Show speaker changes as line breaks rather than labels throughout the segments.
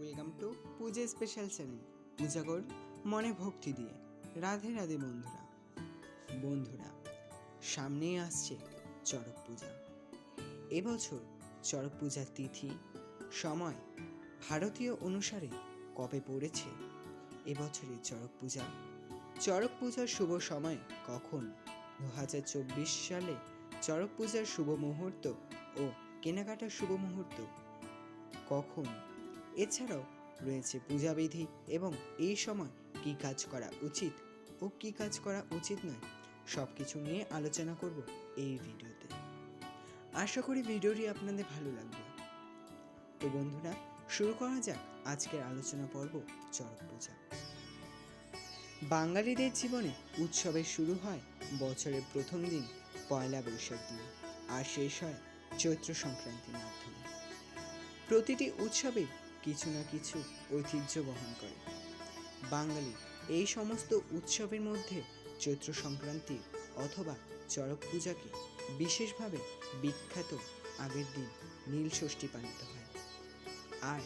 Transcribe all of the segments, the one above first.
Welcome to Puja special channel পূজা কর মনে ভক্তি দিয়ে। রাধে রাধে বন্ধুরা। বন্ধুরা, সামনেই আসছে চড়ক পূজা। এবছর চড়ক পূজার তিথি সময় ভারতীয় অনুসারে কবে পড়েছে? এবছরের চড়ক পূজা। চড়ক পূজার শুভ সময় কখন? দু হাজার চব্বিশ সালে চড়ক পূজার শুভ মুহূর্ত ও কেনাকাটার শুভ মুহূর্ত কখন? এছাড়াও রয়েছে পূজাবিধি এবং এই সময় কী কাজ করা উচিত ও কী কাজ করা উচিত নয় সব কিছু নিয়ে আলোচনা করব এই ভিডিওতে। আশা করি ভিডিওটি আপনাদের ভালো লাগবে। তো বন্ধুরা, শুরু করা যাক আজকের আলোচনা পর্ব চড়ক পূজা। বাঙালিদের জীবনে উৎসবের শুরু হয় বছরের প্রথম দিন, পয়লা বৈশাখ দিয়ে আর শেষ হয় চৈত্র সংক্রান্তির মাধ্যমে। প্রতিটি উৎসবে কিছু না কিছু ঐতিহ্য বহন করে। বাঙালি এই সমস্ত উৎসবের মধ্যে চৈত্র সংক্রান্তি অথবা চড়ক পূজাকে বিশেষভাবে বিখ্যাত আগের দিন নীল ষষ্ঠী পালিত হয়। আর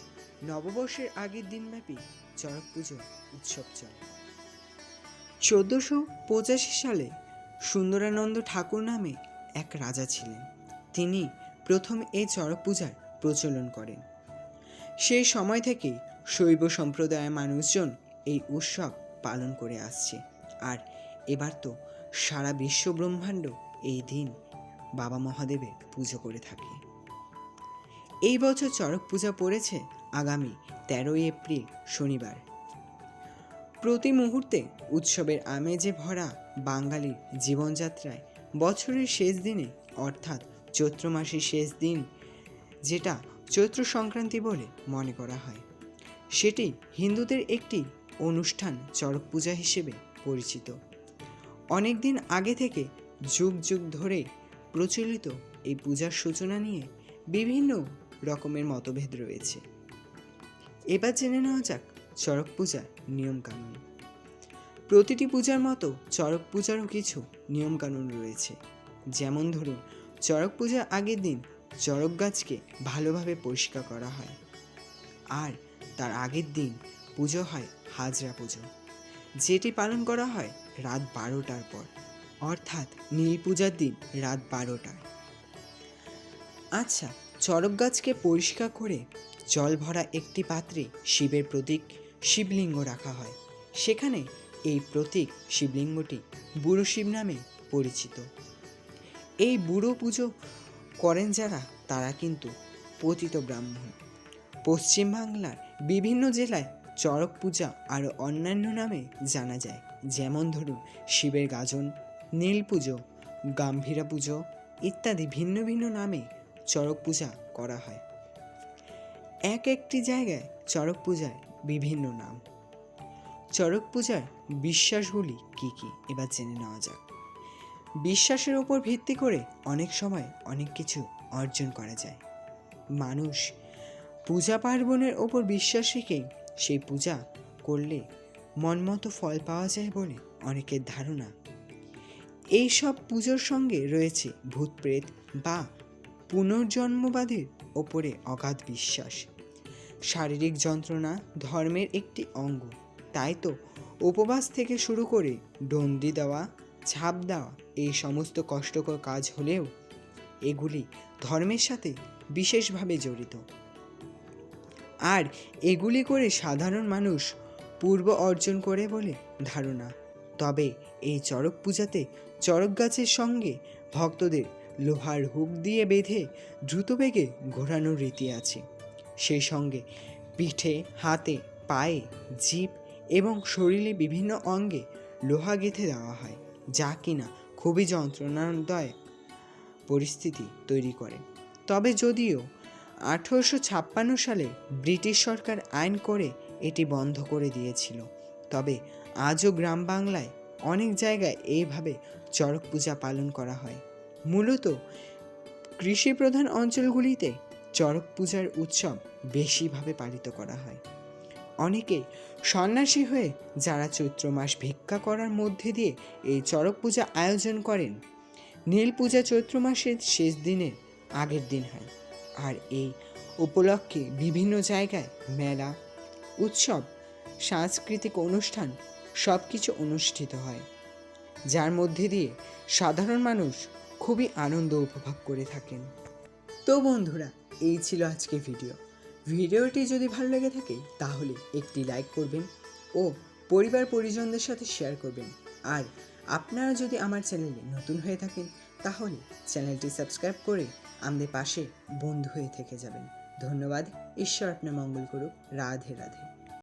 নববর্ষের আগের দিনব্যাপী চড়ক পুজো উৎসব চলে। চোদ্দোশো পঁচাশি সালে সুন্দরানন্দ ঠাকুর নামে এক রাজা ছিলেন। তিনি প্রথম এই চড়ক পূজার প্রচলন করেন। সেই সময় থেকেই শৈব সম্প্রদায়ের মানুষজন এই উৎসব পালন করে আসছে। আর এবার তো সারা বিশ্ব ব্রহ্মাণ্ড এই দিন বাবা মহাদেবের পুজো করে থাকে। এই বছর চড়ক পূজা পড়েছে আগামী তেরোই এপ্রিল, শনিবার। প্রতি মুহূর্তে উৎসবের আমেজে ভরা বাঙালির জীবনযাত্রায় বছরের শেষ দিনে, অর্থাৎ চৈত্র মাসের শেষ দিন, যেটা চৈত্র সংক্রান্তি বলে মনে করা হয়। সেটি হিন্দুদের একটি অনুষ্ঠান চড়ক পূজা হিসেবে পরিচিত। অনেক দিন আগে থেকে যুগ যুগ ধরে প্রচলিত এই পূজার সূচনা নিয়ে বিভিন্ন রকমের মতভেদ রয়েছে। এবার জেনে নেওয়া যাক চড়ক পূজার নিয়মকানুন। প্রতিটি পূজার মতো চড়ক পূজারও কিছু নিয়মকানুন রয়েছে। যেমন ধরুন চড়ক পূজার আগের দিন চড়ক গাছকে ভালোভাবে পরিষ্কার করা হয়। আর তার আগের দিন পুজো হয় হাজরা পুজো। যেটি পালন করা হয় রাত বারোটার পর, অর্থাৎ নীল পূজার দিন রাত বারোটায় আচ্ছা চড়ক গাছকে পরিষ্কার করে জল ভরা একটি পাত্রে শিবের প্রতীক শিবলিঙ্গ রাখা হয়। সেখানে এই প্রতীক শিবলিঙ্গটি বুড়ো শিব নামে পরিচিত। এই বুড়ো পুজো করেন যারা, তারা কিন্তু পতিত ব্রাহ্মণ। পশ্চিমবাংলার বিভিন্ন জেলায় চড়ক পূজা আরও অন্যান্য নামে জানা যায়। যেমন ধরুন, শিবের গাজন, নীল পুজো, গাম্ভীরা পুজো ইত্যাদি ভিন্ন ভিন্ন নামে চড়ক পূজা করা হয়। এক একটি জায়গায় চড়ক পূজার বিভিন্ন নাম। চড়ক পূজার বিশ্বাসগুলি কি কি? এবার জেনে নেওয়া যাক। বিশ্বাসের উপর ভিত্তি করে অনেক সময় অনেক কিছু অর্জন করা যায়। মানুষ পূজা পার্বণের ওপর বিশ্বাস রেখেই সেই পূজা করলে মনমতো ফল পাওয়া যায় বলে অনেকের ধারণা। এই সব পুজোর সঙ্গে রয়েছে ভূত প্রেত বা পুনর্জন্মবাদের ওপরে অগাধ বিশ্বাস। শারীরিক যন্ত্রণা ধর্মের একটি অঙ্গ। তাই তো উপবাস থেকে শুরু করে ডন্ডি দেওয়া ছাপ দেওয়া এই সমস্ত কষ্টকর কাজ হলেও এগুলি ধর্মের সাথে বিশেষভাবে জড়িত। আর এগুলি করে সাধারণ মানুষ পূর্ব অর্জন করে বলে ধারণা। তবে এই চড়ক পূজাতে চড়ক গাছের সঙ্গে ভক্তদের লোহার হুক দিয়ে বেঁধে দ্রুত বেগে ঘোরানোর রীতি আছে। সেই সঙ্গে পিঠে, হাতে, পায়ে, জিভ এবং শরীরে বিভিন্ন অঙ্গে লোহা গেঁথে দেওয়া হয়। যা কিনা খুবই যন্ত্রণাদায় পরিস্থিতি তৈরি করে। তবে যদিও আঠেরোশো ছাপ্পান্ন সালে ব্রিটিশ সরকার আইন করে এটি বন্ধ করে দিয়েছিল, তবে আজও গ্রাম বাংলায় অনেক জায়গায় এইভাবে চড়ক পূজা পালন করা হয়। মূলত কৃষিপ্রধান অঞ্চলগুলিতে চড়ক পূজার উৎসব বেশিভাবে পালিত করা হয়। অনেকে সন্ন্যাসী হয়ে যারা চৈত্র মাস ভিক্ষা করার মধ্যে দিয়ে এই চড়ক পূজা আয়োজন করেন। নীল পূজা চৈত্র মাসের শেষ দিনের আগের দিন হয়। আর এই উপলক্ষে বিভিন্ন জায়গায় মেলা, উৎসব, সাংস্কৃতিক অনুষ্ঠান সব কিছু অনুষ্ঠিত হয়। যার মধ্যে দিয়ে সাধারণ মানুষ খুবই আনন্দ উপভোগ করে থাকেন। তো বন্ধুরা, এই ছিল আজকে ভিডিও। ভিডিওটি যদি ভালো লেগে থাকে, তাহলে একটি লাইক করবেন ও পরিবার পরিজনদের সাথে শেয়ার করবেন। আর আপনারা যদি আমার চ্যানেলে নতুন হয়ে থাকেন, তাহলে চ্যানেলটি সাবস্ক্রাইব করে আমাদের পাশে বন্ধু হয়ে থেকে যাবেন। ধন্যবাদ, ঈশ্বর আপনার মঙ্গল করুক। রাধে রাধে।